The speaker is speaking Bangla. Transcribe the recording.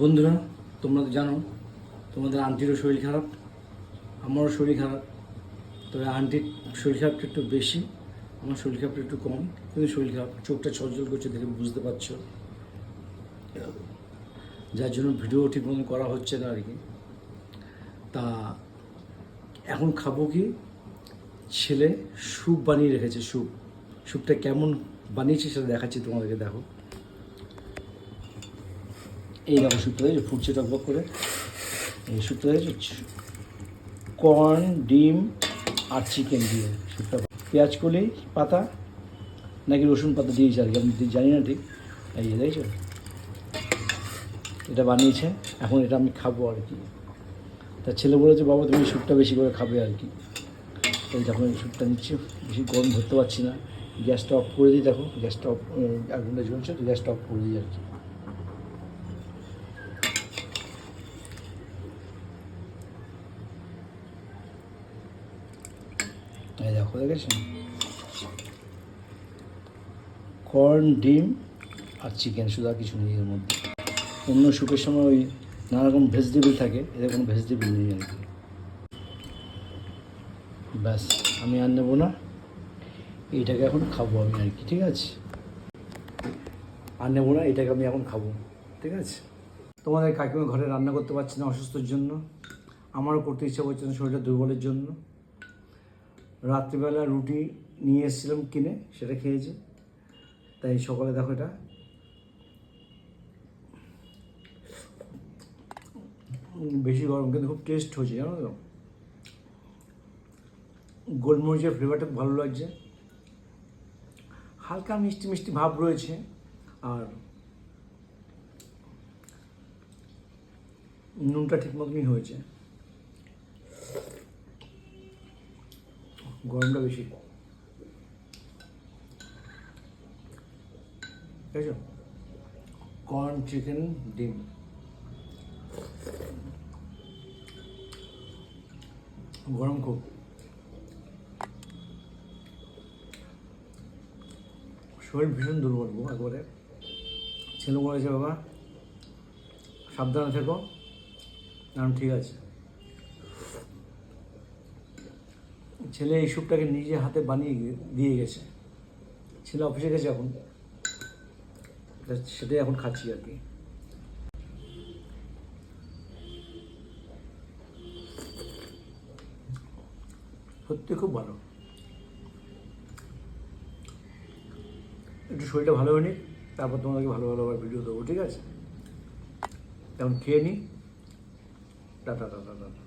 বন্ধুরা, তোমরা তো জানো, তোমাদের আন্টিরও শরীর খারাপ, আমারও শরীর খারাপ, তবে আন্টির শরীর খারাপটা একটু বেশি, আমার শরীর খারাপটা একটু কম, কিন্তু শরীর খারাপ, চোখটা চলচল করছে দেখে বুঝতে পারছ। যার জন্য ভিডিও ঠিক মতো করা হচ্ছে না আর কি। তা এখন খাব কি? ছেলে স্যুপ বানিয়ে রেখেছে, স্যুপ। স্যুপটা কেমন বানিয়েছে সেটা দেখাচ্ছি তোমাদেরকে, দেখো। এই দেখো শুক্তো হয়েছে, ফুটছে টকবক করে। এই শুক্তো হয়েছে, কর্ন, ডিম আর চিকেন দিয়ে শুক্তো পেঁয়াজ কলি, পাতা, নাকি রসুন পাতা দিয়েছে আর কি আমি জানি না ঠিক। এই যে দেখছ? এটা বানিয়েছে, এখন এটা আমি খাব আর কি। তার ছেলে বলেছে, বাবা, তুমি স্যুপটা বেশি করে খাবে আর কি। এই দেখো এই স্যুপটা নিচ্ছি, বেশি গরম ধরতে পারছি না। গ্যাসটা অফ করে দিই, দেখো, গ্যাসটা অফ আগুনটা জ্বলছে, তো গ্যাসটা অফ করে দিই আর কি। দেখো দেখেছেন কর্ন, ডিম আর চিকেন, শুধু আর কিছু নেই এর মধ্যে। অন্য স্যুপের সময় ওই নানা রকম ভেজিটেবল থাকে, এদের কোনো ভেজিটেবল নেই আর কি। ব্যাস, আমি আর নেব না। এইটাকে এখন খাব আমি আর কি, ঠিক আছে? আর নেব না, এটাকে আমি এখন খাব, ঠিক আছে? তোমাদের কাকিমা ঘরে রান্না করতে পারছি না অসুস্থর জন্য। আমারও করতে ইচ্ছা করছে না, শরীরটা দুর্বলের জন্য। রাত্রিবেলা রুটি নিয়ে এসেছিলাম কিনে, সেটা খেয়েছি। তাই সকালে দেখো এটা। বেশি গরম, কিন্তু খুব টেস্ট হয়েছে, জানো তো? গোলমরিচের ফ্লেভারটা ভালো লাগছে। হালকা মিষ্টি মিষ্টি ভাব রয়েছে, আর নুনটা ঠিক মতনই হয়েছে। গরমটা বেশি। ঠিক আছে কর্ন চিকেন ডিম। গরম খুব। শরীর ভীষণ দুর্বল একবারে। ছেলে বলেছে বাবা সাবধানে থেকো। কারণ ঠিক আছে। ছেলে এই স্যুপটাকে নিজে হাতে বানিয়ে দিয়ে গেছে। ছেলে অফিসে গেছে এখন। সেটাই এখন খাচ্ছি আর কি। সত্যি খুব ভালো। একটু শরীরটা ভালো হয়নি, তারপর তোমাদেরকে ভালো ভালো আবার ভিডিও দেবো, ঠিক আছে? এখন খেয়ে নিই টাটা টাটা টাটা।